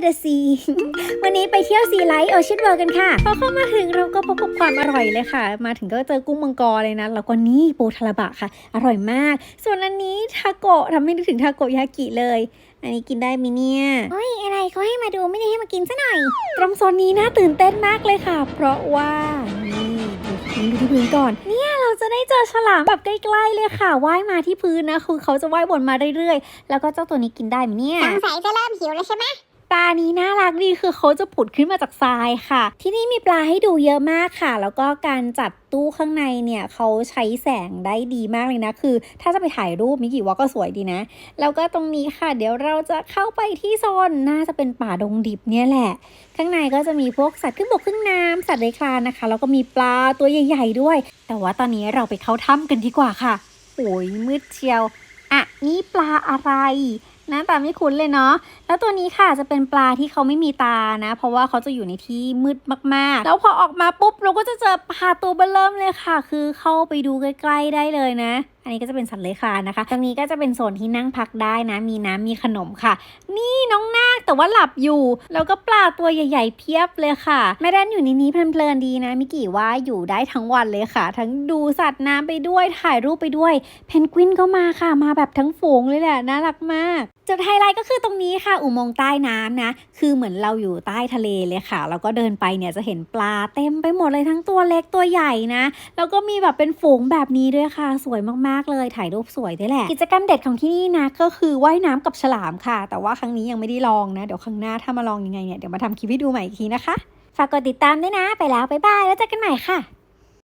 เดอะซีวันนี้ไปเที่ยวซีไลท์โอเชียนเวิร์กันค่ะ พอเข้ามาถึงเราก็พบกับความอร่อยเลยค่ะ มาถึงก็เจอกุ้งมังกรเลยนะ แล้วก็นี่ปูทาราบะค่ะ อร่อยมาก ส่วนอันนี้ทาโกะทำให้นึกถึงทาโกยากิเลย อันนี้กินได้ไหมเนี่ยเฮ้ยอะไรเขาให้มาดูไม่ได้ให้มากินซะหน่อย ตรงโซนนี้น่าตื่นเต้นมากเลยค่ะ เพราะว่านี่ดูพื้นดูที่พื้นก่อนเนี่ยเราจะได้เจอฉลามแบบใกล้ๆเลยค่ะว่ายมาที่พื้นนะคือเขาจะว่ายวนมาเรื่อยๆ แล้วก็เจ้าตัวนี้กินได้ไหมเนี่ยสงสัยจะเริ่มหิวแล้วใช่ไหม ปลานี้น่ารักดีคือเขาจะผุดขึ้นมาจากทรายค่ะ ที่นี่มีปลาให้ดูเยอะมากค่ะ แล้วก็การจัดตู้ข้างในเนี่ยเขาใช้แสงได้ดีมากเลยนะ คือ ถ้าจะไปถ่ายรูปมิกิว่าก็สวยดีนะ แล้วก็ตรงนี้ค่ะ เดี๋ยวเราจะเข้าไปที่โซนน่าจะเป็นป่าดงดิบเนี่ยแหละ ข้างในก็จะมีพวกสัตว์ขึ้นบกขึ้นน้ำสัตว์เลื้อยคลานนะคะ แล้วก็มีปลาตัวใหญ่ ๆด้วย แต่ว่าตอนนี้เราไปเข้าถ้ำกันดีกว่าค่ะโอ้ยมืดเชียว อะนี่ปลาอะไรหน้าตาไม่คุ้นเลยเนาะ แล้วตัวนี้ค่ะจะเป็นปลาที่เขาไม่มีตานะ เพราะว่าเขาจะอยู่ในที่มืดมากๆ แล้วพอออกมาปุ๊บเราก็จะเจอปลาตัวเบอเริ่มเลยค่ะ คือเข้าไปดูใกล้ๆได้เลยนะ อันนี้ก็จะเป็นสัตว์เลื้อยคลานนะคะ ตรงนี้ก็จะเป็นโซนที่นั่งพักได้นะ มีน้ำมีขนมค่ะ นี่น้องน แต่ว่าหลับอยู่ แล้วก็ปลาตัวใหญ่ ๆ เพียบเลยค่ะแม่แดนอยู่ในนี้เพลินๆดีนะมิกี่ว่าอยู่ได้ทั้งวันเลยค่ะ ทั้งดูสัตว์น้ำไปด้วยถ่ายรูปไปด้วย เพนกวินก็มาค่ะ มาแบบทั้งฝูงเลยแหละน่ารักมากจุดไฮไลท์ก็คือตรงนี้ค่ะ อุโมงค์ใต้น้ำนะ คือเหมือนเราอยู่ใต้ทะเลเลยค่ะ แล้วก็เดินไปเนี่ยจะเห็นปลาเต็มไปหมดเลยทั้งตัวเล็กตัวใหญ่นะ แล้วก็มีแบบเป็นฝูงแบบนี้ด้วยค่ะ สวยมากๆเลยถ่ายรูปสวยด้วยแหละ กิจกรรมเด็ดของที่นี่นะก็คือว่ายน้ำกับฉลามค่ะ แต่ว่าครั้งนี้ยังไม่ได้ลองนะเดี๋ยวครั้งหน้าถ้ามาลองยังไงเนี่ย เดี๋ยวมาทำคลิปให้ดูใหม่อีกทีนะคะ ฝากกดติดตามด้วยนะ ไปแล้ว บ๊ายบาย แล้วเจอกันใหม่ค่ะ